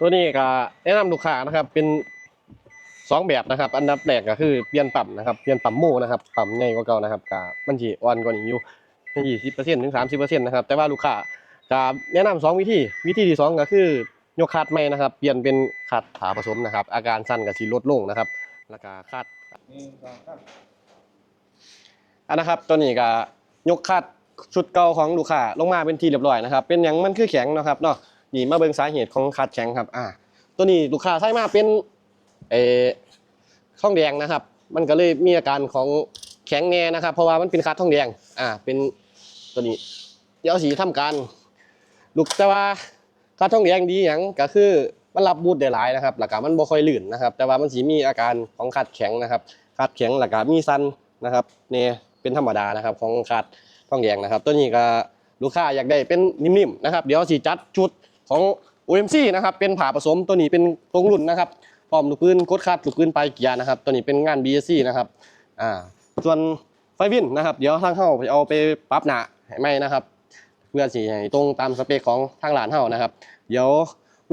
ตัวนี้ก็แนะนำลูกค้านะครับ เป็นสองแบบนะครับ อันดับแรกก็คือเปลี่ยนปั๊มนะครับเปลี่ยนปั๊มโม่นะครับปั๊มใหญ่กว่าเก่านะครับก็มันสิอ่อนกว่านี้อยู่ยี่สิบเปอร์เซ็นต์ถึงสามสิบเปอร์เซ็นต์นะครับแต่ว่าลูกค้าจะแนะนำสองวิธีวิธีที่สองก็คือยกคาดใหม่นะครับ เปลี่ยนเป็นคาดผาผสมนะครับ อาการสั้นกับสีลดลงนะครับแล้วก็คาดอันนะครับตัวนี้ก็ยกคัดชุดเก่าของลูกค้าลงมาเป็นทีเรียบร้อยนะครับ เป็นหยังมันคือแข็งนะครับเนาะ นี่มาเบิ่งสาเหตุของคัดแข็งครับอ่าตัวนี้ลูกค้าใช้มาเป็นเออทองแดงนะครับ มันก็เลยมีอาการของแข็งแน่นะครับ เพราะว่ามันเป็นคัดทองแดงอ่าเป็นตัวนี้ เดี๋ยวสีทำการลูกแต่ว่าคัดทองแดงดีหยังก็คือมันรับบูดได้หลายนะครับแล้วก็มันบ่ค่อยลื่นนะครับ แต่ว่ามันสีมีอาการของคัดแข็งนะครับคัดแข็งแล้วก็มีสันนะครับเนี่ยเป็นธรรมดานะครับ ของคัดทองแดงนะครับ ตัวนี้ก็ลูกค้าอยากได้เป็นนิ่มๆนะครับ เดี๋ยวสีจัดชุด ของ OMC นะครับเป็นผ่าผสมตัวนี้เป็นตรงรุ่นนะครับพร้อมลูกปืนกดคัดลูกปืนปลายเกียร์นะครับตัวนี้เป็นงาน BSC นะครับอ่าส่วนไฟวินนะครับ เดี๋ยวทางเฮาไปเอาไปปรับหนาให้ไหมนะครับ เพื่อสิให้ตรงตามสเปคของทางร้านเฮานะครับ เดี๋ยว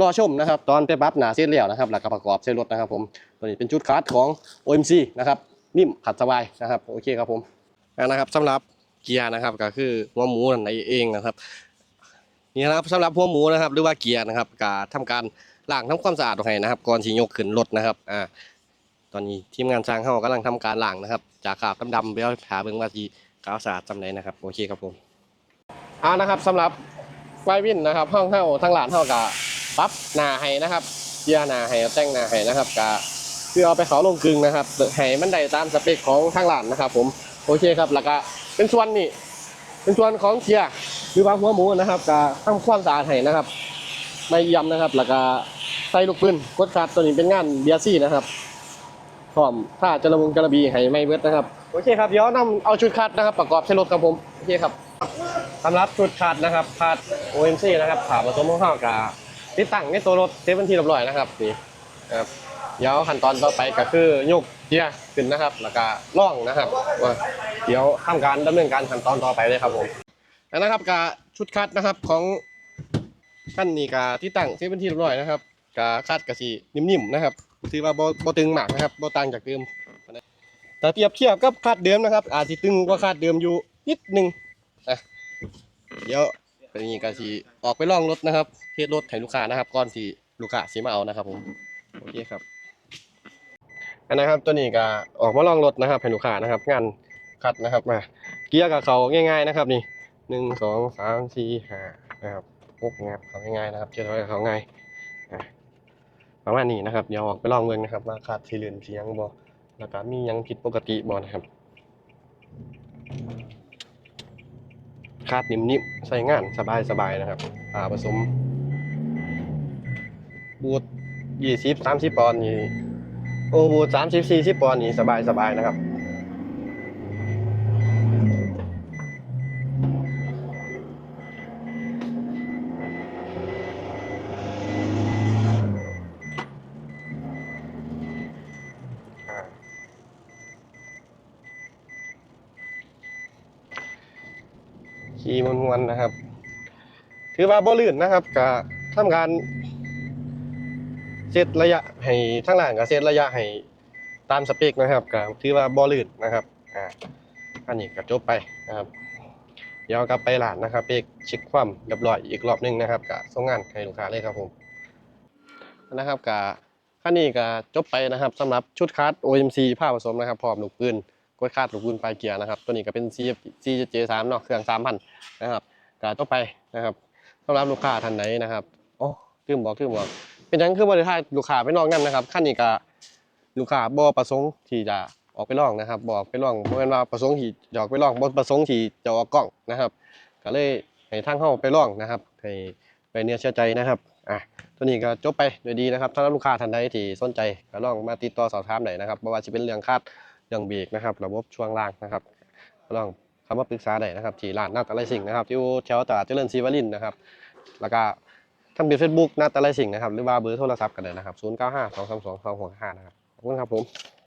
รอชมนะครับ ตอนไปปรับหนาเสร็จแล้วนะครับแล้วก็ประกอบใช้รถนะครับผมตัวนี้เป็นชุดคัดของ OMC นะครับนิ่มขัดสบายนะครับโอเคครับผมอ่านะครับสำหรับเกียร์นะครับก็คือหัวหมูนั่นเองนะครับ นี่นะครับสำหรับหัวหมูนะครับ หรือว่าเกียร์นะครับก็ทำการล้างทำความสะอาดให้นะครับ ก่อนที่ยกขึ้นรถนะครับอ่าตอนนี้ทีมงานช่างเฮากำลังทำการล้างนะครับ จากขาวดำๆไปเอาหาเบิ่งว่าที่ขาวสะอาดจำไหนนะครับโอเคครับผมอ่านะครับสำหรับไฟวินนะครับห้องเฮาทั้งหลานเฮาก็ปรับหน้าให้นะครับเกียร์หน้าให้แต่งหน้าให้นะครับก็เพื่อเอาไปเขาลงกลึงนะครับให้มันได้ตามสเปคของทางหลานนะครับ ผมโอเคครับแล้วก็เป็นส่วนนี้เป็นส่วนของเกียร์ หรือว่าหัวหมูนะครับก็ทำความสะอาดให้นะครับ ไม่เยี่ยมนะครับ แล้วก็ใส่ลูกปืนกดคัดตัวนี้เป็นงานเบียซี่นะครับพร้อมถ้าจะระวงจระบีให้ไม่เบิดนะครับ โอเคครับเดี๋ยวนำเอาชุดคัดนะครับ ประกอบใช้รถครับผมโอเคครับสำหรับชุดคัดนะครับคัด OMC นะครับผ่าผสมของข้าวกับติดตั้งในตัวรถเซฟเป็นที่เรียบร้อยนะครับนี่ครับเดี๋ยวขั้นตอนต่อไปก็คือยกเกียร์ขึ้นนะครับ แล้วก็ล่องนะครับว่าเดี๋ยวทำการดำเนินการขั้นตอนต่อไปเลยครับผม นะครับกาชุดคัดนะครับของขั้นนี้กาที่ตั้งเซฟเป็นที่เรียบร้อยนะครับกาคัดกะสีนิ่มๆนะครับถือว่าบ่บ่ตึงมากนะครับบ่ต่างจากเดิมแต่เปรียบเทียบกับคัดเดิมนะครับ อาจจะตึงกว่าคัดเดิมอยู่นิดนึงนะเดี๋ยวตัวนี้กาสีออกไปลองรถนะครับ เทสรถให้ลูกค้านะครับก่อนที่ลูกค้าสิมาเอานะครับผมโอเคครับอันนะครับตัวนี้ก็ออกมาลองรถนะครับให้ลูกค้านะครับ งานคัดนะครับมาเกียร์กับเขาง่าย ๆนะครับนี่ หนึ่งสองสามสี่ห้านะครับหกนะครับเขาง่ายๆนะครับเจ็ดร้อเขาง่ายประมาณนี้นะครับเดี๋ยวออกไปลองเมืองนะครับว่าขาดสีเหลืองเสียงบ่แล้วก็มียังผิดปกติบ่นะครับคาดนิ่มๆใส่งานสบายๆนะครับอ่าผสมบูทยี่สิบสามสิบปอนด์นี่โอ้บูทสามสิบสี่สิบปอนด์นี่สบายๆนะครับ ขี่มวนๆนะครับ ถือว่าบ่ลื่นนะครับก็ทำการเซตระยะให้ทั้งหลังก็เซตระยะให้ตามสเปคนะครับก็ถือว่าบ่ลื่นนะครับอ่าอันนี้ก็จบไปนะครับ เดี๋ยวกลับไปหลานนะครับเปกเช็คความเรียบร้อยอีกรอบนึงนะครับก็ส่งงานให้ลูกค้าเลยครับผมนะครับก็ขั้นนี้ก็จบไปนะครับสำหรับชุดคัส OMC ผ้าผสมนะครับพร้อมลูกปืน ดคาดลูกปืนปลายเกียร์นะครับ ตัวนี้ก็เป็น CF CJ3 เนาะเครื่อง3,000นนะครับก็จบไปนะครับสำหรับลูกค้าท่านไหนนะครับโอ้ลืมบอกลืมบอกเป็นยังคือบริษัทลูกค้าไปลองนั่นนะครับขั้นนี้ก็ลูกค้าบ่ประสงค์ที่จะออกไปลองนะครับ บอกไปลองบ่แม่นว่าประสงค์ที่จะออกไปลองบ่ประสงค์ที่จะออกกล้องนะครับ ก็เลยให้ทางเฮาไปลองนะครับให้ไปเนื้อเชื่อใจนะครับอะตัวนี้ก็จบไปโดยดีนะครับถ้าลูกค้าท่านใดที่สนใจก็ลองมาติดต่อสอบถามได้นะครับไม่ว่าจะเป็นเรื่องคาด รื่องเบรกนะครับระบบช่วงล่างนะครับก็ลองคำว่าปรึกษาได้นะครับที่ร้านนาตาไรสิ่งนะครับที่แถวตลาดเจริญศรีวรินนะครับแล้วก็ทางเพจเฟซบุ๊กนาตาไรสิ่งนะครับหรือว่าเบอร์โทรศัพท์กันเลยนะครับ 0 9 5 2 3 2 2 6 5นะครับขอบคุณครับผม